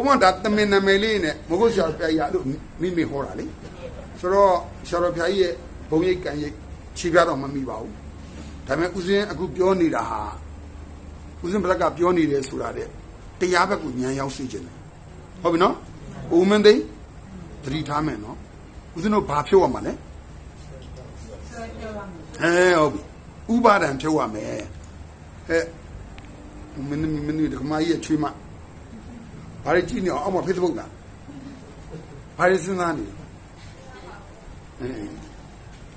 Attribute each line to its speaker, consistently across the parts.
Speaker 1: ုံမဒါတမင်နာမည်လေးနဲ့မဟုတ်ဆရာတော်ဖျားကြီးအဲ့လိုမိမိဟောတာလေဆိုတော့ဆရာတော်ဖျားကြီးရဲ့ဘုံရိပ်ကံရိပ်ခြေပြတော့မမိပါဘူးဒါပေမဲ့ဦးဇင်းအခုပြောနေတာဟာဦးဇင်းဘလက်ကပြောနေတယ်ဆိုတာတဲ့တရားဘက်ကိုညံရောက်စေခြင်းတယ်ဟုတ်ပြီနော်ဦးမင်းသိသတိထားမယ်နော်ဦးဇင်းတို့ဘာဖြုတ်ရမှာလဲအဲဟုတ်ပြီဥပါဒံဖြုတ်ရမယ်အဲမင်းမင်းဒီကမကြီးရဲ့ချွေးမ ဘာတွေကြည့်နေအောင်အောက်မှာ Facebook လားဘာတွေစဉ်းစားနေလဲအဲ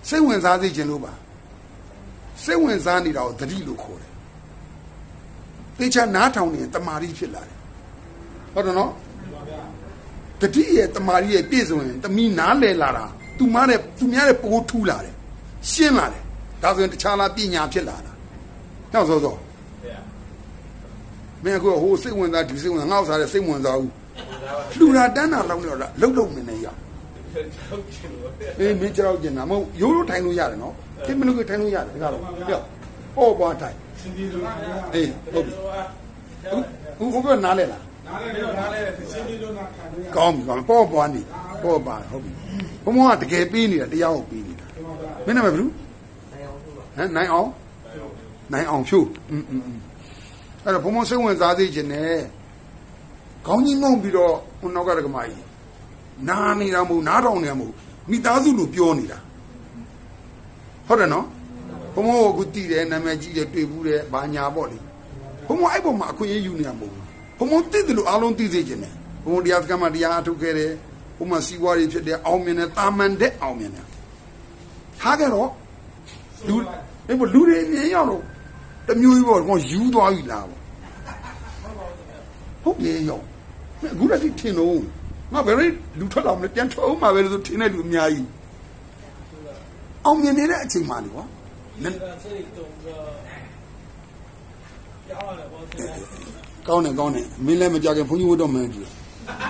Speaker 1: စိတ်ဝင်စားစေခြင်းလို့ပါစိတ်ဝင်စားနေတာကိုသတိလို့ခေါ်တယ်တေချာနားထောင်နေရင်တမာရီဖြစ်လာတယ်ဟုတ်တယ်နော်တတိရဲ့တမာရီရဲ့ပြည့်စုံရင်တမီနားလဲလာတာသူမတဲ့သူများတဲ့ပိုးထူးလာတယ်ရှင်းလာတယ်ဒါဆိုရင်တခြားလားပညာဖြစ်လာတာနောက်စောစော မင်းအခုဟိုစိတ်ဝင်စားဒီစိတ်ဝင်စားငါ့ဥစားတဲ့စိတ်ဝင်စားဘူးလှူတာတန်းတာလောက်နေတော့လှုပ်လှုပ်နေနေရအေးမင်းကြောက်ကျင်တာမဟုတ်ရိုးရိုးထိုင်လို့ရတယ်နော်ဒီမလို့ထိုင်လို့ရတယ်ဒါကတော့ပြောဟောပါထိုင်အေးဟုတ်ပြီဦးဦးကနားလဲလား
Speaker 2: နားလဲတော့နားလဲစင်းပြီးတော့နားခံရ
Speaker 1: ကောင်းပြီကောင်းပြီပေါ်ပွားနေပေါ်ပါဟုတ်ပြီဘုံဘုံကတကယ်ပေးနေတာတရားကိုပေးနေတာမင်းနာမည်ဘယ်လိုနိုင်အောင်ဟမ်နိုင်အောင်နိုင်အောင်ဖြိုးอืม အဲ့တော့ဘုံဘုံစိတ်ဝင်စားသေးခြင်းနဲ့ခေါင်းကြီးငုံပြီးတော့ဟိုနောက်ကတကမာကြီးနားနေတာမဟုတ်နားထောင်နေတာမဟုတ်မိသားစုလိုပြောနေတာဟုတ်တယ်နော်ဘုံဘုံကအခုတည်တယ်နာမည်ကြီးတယ်တွေ့ဘူးတယ်ဘာညာပေါ့လေဘုံဘုံအဲ့ပေါ်မှာအခွင့်အရေးယူနေတာမဟုတ်ဘူးဘုံဘုံတည်တယ်လို့အားလုံးသိစေခြင်းနဲ့ဘုံဘုံတရားစခန်းမှာတရားအထုတ်ခဲ့တယ်ဘုံမှာစီးပွားရေးဖြစ်တယ်အောင်မြင်တယ်တာမန်တဲ့အောင်မြင်တယ်ထားကြတော့လူအဲ့ဘလူတွေမြင်ရောက်တော့ တမျိုးကြီးပေါ့ကောယူသွားပြီလားပေါ့ဟုတ်တယ်ရောအခုလည်းထင်တော့ငါဘယ်လိုလူထွက်လာမလဲပြန်ထွက်အောင်မှာပဲလို့ထင်တဲ့လူအများကြီးအောင်မြင်နေတဲ့အချိန်မှလေကွာကောင်းတယ်ကောင်းတယ်မင်းလည်းမကြခင်ဘုန်းကြီးဝတ်တော်မှန်ကြည့်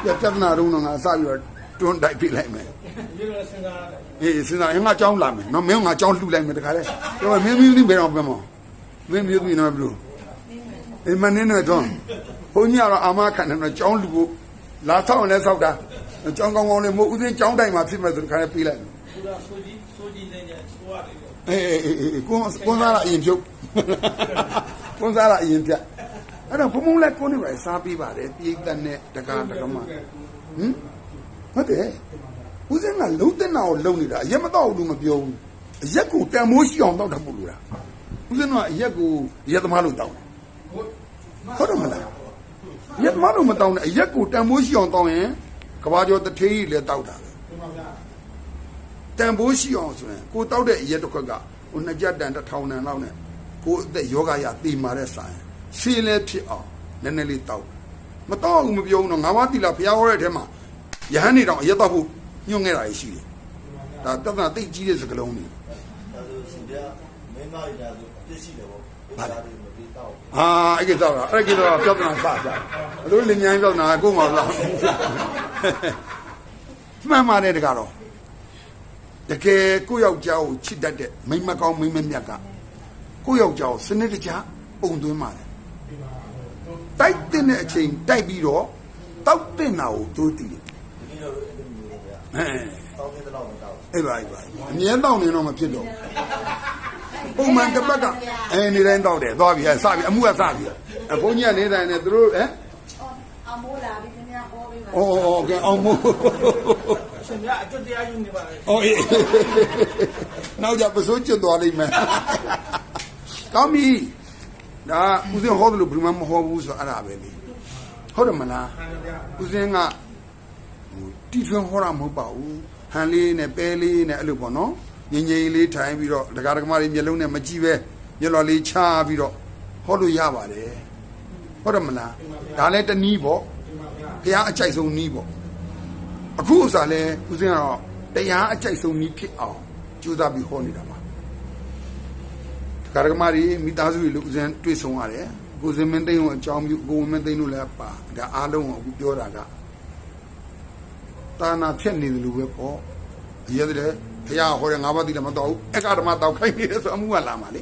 Speaker 1: ပြပြဿနာတော့ငါအစပြီးတော့တွန်းတိုက်ပြလိုက်မယ်အေးစဉ်းစားရင်ငါကြောင်းလာမယ်နော်မင်းငါကြောင်းလှူလိုက်မယ်တခါလဲပြောမင်းမင်းမင်းဘယ်တော့ပြန်မော မင်းမျိုးပြီနော်ဘလို့အင်းမနေနဲ့တော့ဘုန်းကြီးကတော့အာမခံတယ်နော်ကျောင်းလူကိုလာဆောက်လဲဆောက်တာကျောင်းကောင်းကောင်းလေးမဟုတ်ဦးသိန်းကျောင်းတိုင်မှာဖြစ်မဲ့ဆိုခါရပြေးလိုက်
Speaker 3: ဆိုကြီးဆိုကြီးနေကြဆိုရတယ်
Speaker 1: အေးအေးကိုကိုစားလာအရင်ပြုတ်ကိုစားလာအရင်ပြအဲ့တော့ဘုံဘုံလဲကိုနေပါစားပေးပါတယ်ပြေးတဲ့နဲ့တကားတကမဟင်ဟုတ်တယ်ဦးစင်းကလုံးတဲ့နာကိုလုံးနေတာအရက်မတော့ဘူးမပြောဘူးအရက်ကိုတန်မိုးရှိအောင်တော့တာပို့လို့လား ဦးစင်းကအရက်ကိုရက်သမားလို့တောက်တယ်ဟုတ်တယ်မလားရက်သမားလို့မတောက်နဲ့အရက်ကိုတန်မိုးရှိအောင်တောက်ရင်ကဘာကျော်တထေးကြီးလည်းတောက်တာပဲ
Speaker 2: ဒီမှာဗျာ
Speaker 1: တန်ဖိုးရှိအောင်ဆိုရင်ကိုတောက်တဲ့အရက်တစ်ခွက်ကဟိုနှစ်ကြက်တန်တစ်ထောင်တန်လောက်နဲ့ကိုအသက်ယောဂရတည်မာတဲ့ဆိုင်ရှင်းလဲဖြစ်အောင်နည်းနည်းလေးတောက်မတောက်ဘူးမပြောဘူးတော့ငါးပါးတိလာဖျားဟောတဲ့အထဲမှာယဟန်နေတော့အရက်တောက်ဖို့ညွှန်ခဲ့တာရှိတယ်ဒါတသနာတိတ်ကြီးတဲ့စကလုံးတွေ
Speaker 4: ဒါဆိုရှင်ပြ မင်းမရတာဆိုပြည့်ရှိတယ်ပေါ့ဒါတွေမပြီးတော့
Speaker 1: ဟာအဲ့ကိစ္စတော့အဲ့ကိစ္စတော့ပြဿနာစကြတယ်ဘလို့လင်မြိုင်းပြဿနာကိုယ်မှလားမှန်ပါတယ်တကားတော့တကယ်ကိုယ့်ယောက်ျားကိုချစ်တတ်တဲ့မိန်းမကောင်းမိန်းမမြတ်ကကိုယ့်ယောက်ျားကိုစနစ်တကျပုံသွင်းပါတယ်တိုက်တဲ့အချိန်တိုက်ပြီးတော့တောက်တဲ့နာကိုတိုးတည်တယ်
Speaker 4: ဒီနေ့တော့အဲ့လိုမျိုးလေဗျာ
Speaker 1: ဟဲ့
Speaker 4: တောင်းတဲ့တော့မတောင်း
Speaker 1: အဲ့ပါအဲ့ပါအမြဲတောက်နေတော့မဖြစ်တော့ ပုံမှန်တစ်ပတ်ကအဲနေတိုင်းတောက်တယ်သွားပြီဟဲ့စပြီအမှုကစပြီအဘုန်းကြီးကနေတိုင်းနဲ့သူတို့ဟဲ့
Speaker 5: အမိုးလာပြီးနည်းနည်းဟောပေးပါ
Speaker 1: 哦哦，OK，အောင်မို့
Speaker 3: ရှင်ဗျာအကျွတ်တရားယူနေပါလေ။
Speaker 1: အော်အေးနောက်ကြပစိုးကျွတ်သွားလိမ့်မယ်။ကောင်းပြီ။ဒါဦးစင်းဟောတယ်လို့ဘယ်မှမဟောဘူးဆိုအဲ့ဒါပဲလေ။ဟုတ်တယ်မလား။ဦးစင်းကဟိုတီထွင်ဟောတာမဟုတ်ပါဘူး။ဟန်လေးနဲ့ပဲလေးနဲ့အဲ့လိုပေါ့နော်။ ငြိမ်ငြိမ်လေးထိုင်ပြီးတော့ဒကာဒကမတွေမျက်လုံးနဲ့မကြည့်ပဲမျက်လွှာလေးချပြီးတော့ဟောလို့ရပါတယ်။ဟုတ်တယ်မလား။ဒါလည်းတနည်းပေါ့။ဘုရားအကြိုက်ဆုံးနည်းပေါ့။အခုဥစားလဲဦးစင်းကတော့တရားအကြိုက်ဆုံးနည်းဖြစ်အောင်ကြိုးစားပြီးဟောနေတာပါကာရကမာရီမိသားစုတွေလို့ဦးစင်းတွေ့ဆုံရတယ်ကိုစင်မင်းသိန်းကိုအကြောင်းပြုကိုဝင်းမင်းသိန်းတို့လည်းပါဒါအားလုံးကိုအခုပြောတာကတာနာဖြစ်နေတယ်လို့ပဲပေါ့အရေးတဲ့ ဖះဟောတဲ့ငါးပါးတိလည်းမတော်ဘူးအက္ခဓမ္မတောက်ခိုင်းနေတယ်ဆိုအမှုကလာမှာလေ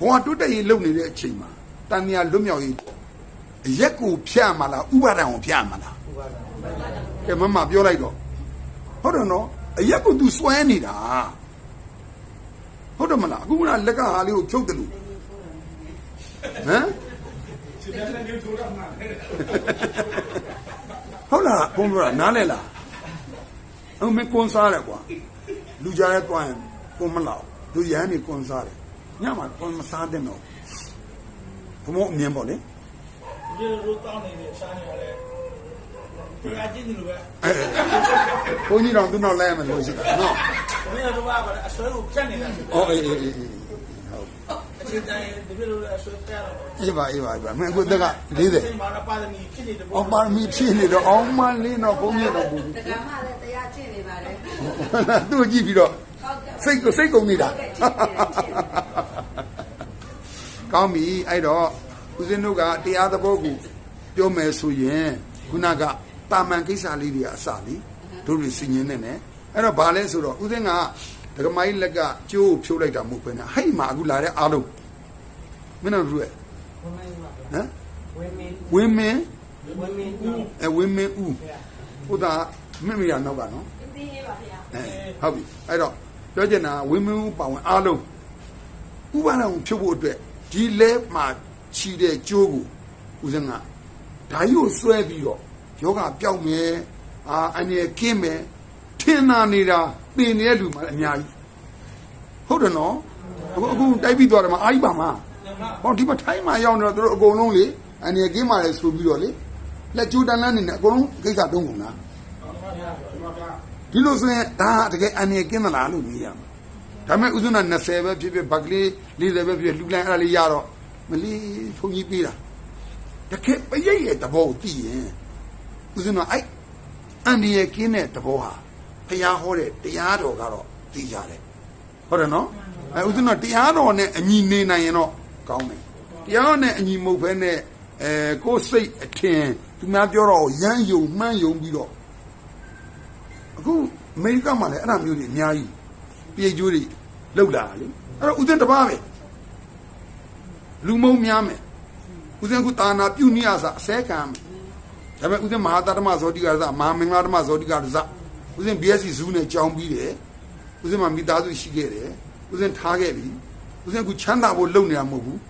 Speaker 1: ဘဝတုတ်တရေးလုံနေတဲ့အချိန်မှာတန်မြာလွတ်မြောက်ရေးအရက်ကိုဖြတ်မှာလားဥပါဒံကိုဖြတ်မှာလားကဲမမပြောလိုက်တော့ဟုတ်တယ်နော်အရက်ကို तू စွဲနေတာဟုတ်တယ်မလားအခုကလက်ကဟာလေးကိုဖြုတ်တယ်လို့ဟမ်
Speaker 2: ရှင်ပြတဲ့မျိုးထိုးရမှာလေ
Speaker 1: ဟုတ်လားဘုံပြောတာနားလဲလား အမေကွန်စားတယ်ကွာလူကြားရဲတွိုင်းကွန်မလောက်လူရန်နေကွန်စားတယ်ညမှာကွန်မစားတဲ့တော့ဘုံမအမြင်ပေါ့လေ
Speaker 3: ဒီလိုတောင်းနေတဲ့ရှားနေရလဲတရားကျင့်တယ်လို့ပဲ
Speaker 1: ဘုန်းကြီးတော်သူနောက်လဲမယ်လို့ရှိတာနော်
Speaker 3: ဘယ်လိုပါပါလဲအဆွဲကိုဖြတ်နေတာ
Speaker 1: အော်အေးအေးအေးဟုတ်
Speaker 3: အ ချိန်တိုင်းဒီလိုလိုအဆွဲပြရတော့
Speaker 1: အေးပါအေးပါအေးပါမင်းအခုတက်က40
Speaker 3: ဒီမှာပါရမီဖြစ်နေတယ်
Speaker 1: အော်ပါရမီဖြည့်နေတော့အောင်မလေးတော့ဘုန်းကြီးတော်ဘူး
Speaker 5: တက္ကမလည်းတရားကျင့်နေပါတယ်
Speaker 1: သူ့ကိုကြည့်ပြီးတော့
Speaker 5: ဟုတ်ကဲ့
Speaker 1: စိတ်ကိုစိတ်ကုန်နေတာ
Speaker 5: ဟုတ်ကဲ့ကျင့်နေတယ်ကျင့်နေတယ်
Speaker 1: ကောင်းပြီအဲ့တော့ဦးဇင်းတို့ကတရားသဘောကိုပြောမယ်ဆိုရင်ခုနကတာမန်ကိစ္စလေးတွေအစလीတို့တွေစဉ်းရင်နေတယ်အဲ့တော့ဘာလဲဆိုတော့ဦးဇင်းက ဒကမိုင်းလက်ကကျိုးဖြုတ်လိုက်တာမဟုတ်ဘဲနဲ့ဟိတ်မှာအခုလာတဲ့အားလုံးမင်းတို့ရဲ့ဟမ်ဝင်းမင်းအဲဝင်းမင်းဦးဟုတ်တာမင်းမရနောက်ကနော်
Speaker 5: သိရေးပါဗျာ
Speaker 1: အဲဟုတ်ပြီအဲ့တော့ပြောချင်တာဝင်းမင်းဦးပါဝင်အားလုံးဥပါဒံကိုဖြုတ်ဖို့အတွက်ဒီလဲမှာခြီတဲ့ကြိုးကိုဦးဇင်းကဓာကြီးကိုဆွဲပြီးတော့ယောဂပျောက်မယ်အာအနေကင်းမယ်ထ င်နာနေတာပင်နေတဲ့လူမှအများကြီးဟုတ်တယ်နော်အခုအခုတိုက်ပြီးသွားတယ်မှာအာကြီးပါမှာဟောဒီမှာထိုင်းမှာရောက်နေတော့သူတို့အကုန်လုံးလေအနေကင်းပါလေဆိုပြီးတော့လေလက်ကျိုးတန်းလန်းနေတယ်အကုန်လုံးကိစ္စတုံးကုန်လားဒီလိုဆိုရင်ဒါတကယ်အန်ရကင်းသလားလို့မြင်ရမှာဒါပေမဲ့ဥစ္စာ20ပဲဖြစ်ဖြစ်ဘက်ကလေး40ပဲဖြစ်ဖြစ်လူလိုင်းအဲ့ဒါလေးရတော့မလီဖုန်ကြီးပေးတာတကယ်ပရိတ်ရဲ့တဘောကိုသိရင်ဥစ္စာအဲ့အန်ရကင်းတဲ့တဘောဟာ ဖျားဟောတဲ့တရားတော်ကတော့သိကြတယ်ဟုတ်တယ်နော်အဲဥစ္စာတရားတော်နဲ့အညီနေနိုင်ရင်တော့ကောင်းတယ်တရားတော်နဲ့အညီမဟုတ်ဘဲနဲ့အဲကိုယ်စိတ်အထင်သူများပြောတော့ရမ်းယုံမှန်းယုံပြီးတော့အခုအမေရိကမှာလည်းအဲ့ဒါမျိုးတွေအများကြီးပြေကျိုးတွေလောက်လာလေအဲ့တော့ဥစဉ်တစ်ပါးပဲလူမုံများမယ်ဥစဉ်ကတာနာပြုတ်နေရစာအစဲကံမယ်ဒါပေမဲ့ဥစဉ်မဟာတတမဇောတိကရစမဟာမင်္ဂလာတမဇောတိကရစ ဥစဉ် BSc ဇူးနဲ့ကြောင်းပြီးတယ်ဥစဉ်မှာမိသားစုရှိခဲ့တယ်ဥစဉ်ထားခဲ့ပြီဥစဉ်ကချမ်းသာဖို့လုပ်နေတာမဟုတ်ဘူး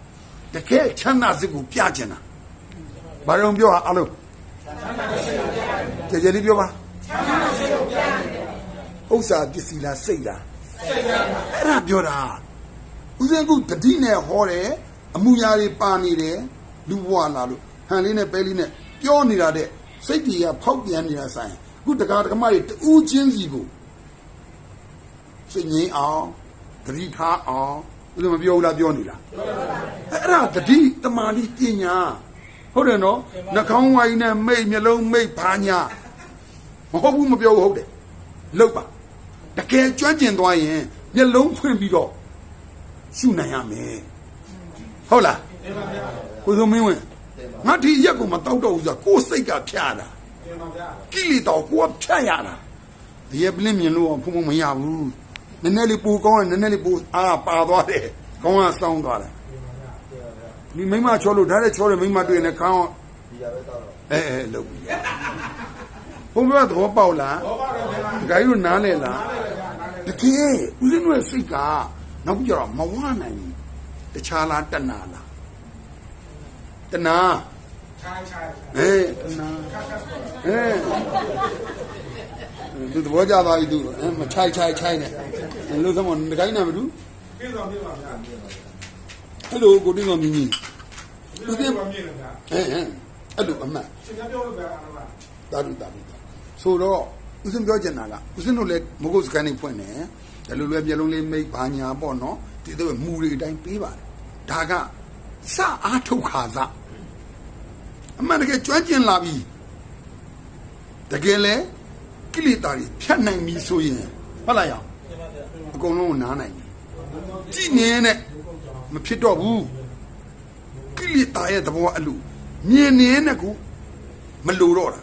Speaker 1: တကယ်ချမ်းသာစစ်ကိုပြချင်တာဘာလို့ပြောတာအလုံးကြည်ကြည်လေးပြောပါဥစ္စာပစ္စည်းလားစိတ်လားစိတ်ပါအဲ့ဒါပြောတာဦးဇင်းကတတိနဲ့ဟောတယ်အမှုရာတွေပါနေတယ်လူဘဝလာလို့ဟန်လေးနဲ့ပဲလေးနဲ့ပြောနေတာတဲ့စိတ်တွေကဖောက်ပြန်နေတာဆိုင်အ ခုတကားတကမတွေတူးချင်းစီကိုစိတ်ငြိမ်းအောင်တတိထားအောင်ဦးဇင်းမပြောဘူးလားပြောနေလားအဲ့ဒါတတိတမာတိပညာဟုတ်တယ်နော်နှာခေါင်းဝိုင်းနဲ့မိတ်မျက်လုံးမိတ်ဘာညာမဟုတ်ဘူးမပြောဘူးဟုတ်တယ်လောက်ပါတကယ်ကျွမ်းကျင်သွားရင်မျက်လုံးဖွင့်ပြီးတော့ရှုနိုင်ရမယ်ဟုတ်လားကိုစုံမင်းဝင်ငါဒီရက်ကိုမတောက်တော့ဘူးဆိုကိုယ်စိတ်ကဖြာတာ ကိလေသာကိုယ်ကဖြတ်ရတာဒီရက်ပလင်းမြင်လို့ဖုံဖုံမရဘူးနည်းနည်းလေးပူကောင်းတယ်နည်းနည်းလေးပူအာပါသွားတယ်ကောင်းကစောင်းသွားတယ်ဒီမိမချောလို့ဒါနဲ့ချောတယ်မိမတွေ့နေခေါင်း
Speaker 4: ဒီရပဲတော့
Speaker 1: အဲအဲလုပ်ပြီဘုံဘသဘောပေါက်လား
Speaker 2: ဘောပါတော့ဗျာ
Speaker 1: ဒကာကြီးတို့နားလဲလားတကယ်ဦးဇင်းတို့ရဲ့စိတ်ကနောက်ကြတော့မဝနိုင်ဘူးတခြားလားတဏှာလားတဏှာ
Speaker 2: ခြိုင်းခြိုင်း
Speaker 1: အေးတဏှာအေးသူသဘောကျသွားပြီသူအဲမချိုက်ချိုက်ချိုက်နဲ့လို့သမဒကာကြီးနာမတူ
Speaker 2: ပြေတော့ပြေပါဗျာ
Speaker 1: အဲ့လိုကိုတင်းတော်မြင်းကြီး
Speaker 2: ဒီလိုပါမြင်လားဗျာ
Speaker 1: အဲအဲအဲ့လိုအမှန်
Speaker 2: ရှင်ပြောလို့ဗျာအားလား
Speaker 1: တာတူတာတူဆိုတော့ဦးစင်းပြောချင်တာကဦးစင်းတို့လည်းမဟုတ်စကန်နေဖွင့်တယ်ဒါလိုလည်းမျိုးလုံးလေးမိတ်ဘာညာပေါ့နော်ဒီတော့မူတွေအတိုင်းပေးပါတယ်ဒါကစအားထုတ်ခါစ အမှန်တကယ်ကျွမ်းကျင်လာပြီတကယ်လဲကိလေသာတွေဖြတ်နိုင်ပြီဆိုရင်ဟုတ်လားရောအကုန်လုံးကိုနားနိုင်ပြီကြည်နေနဲ့မဖြစ်တော့ဘူးကိလေသာရဲ့သဘောအလိုမြင်နေနဲ့ကိုမလိုတော့တာ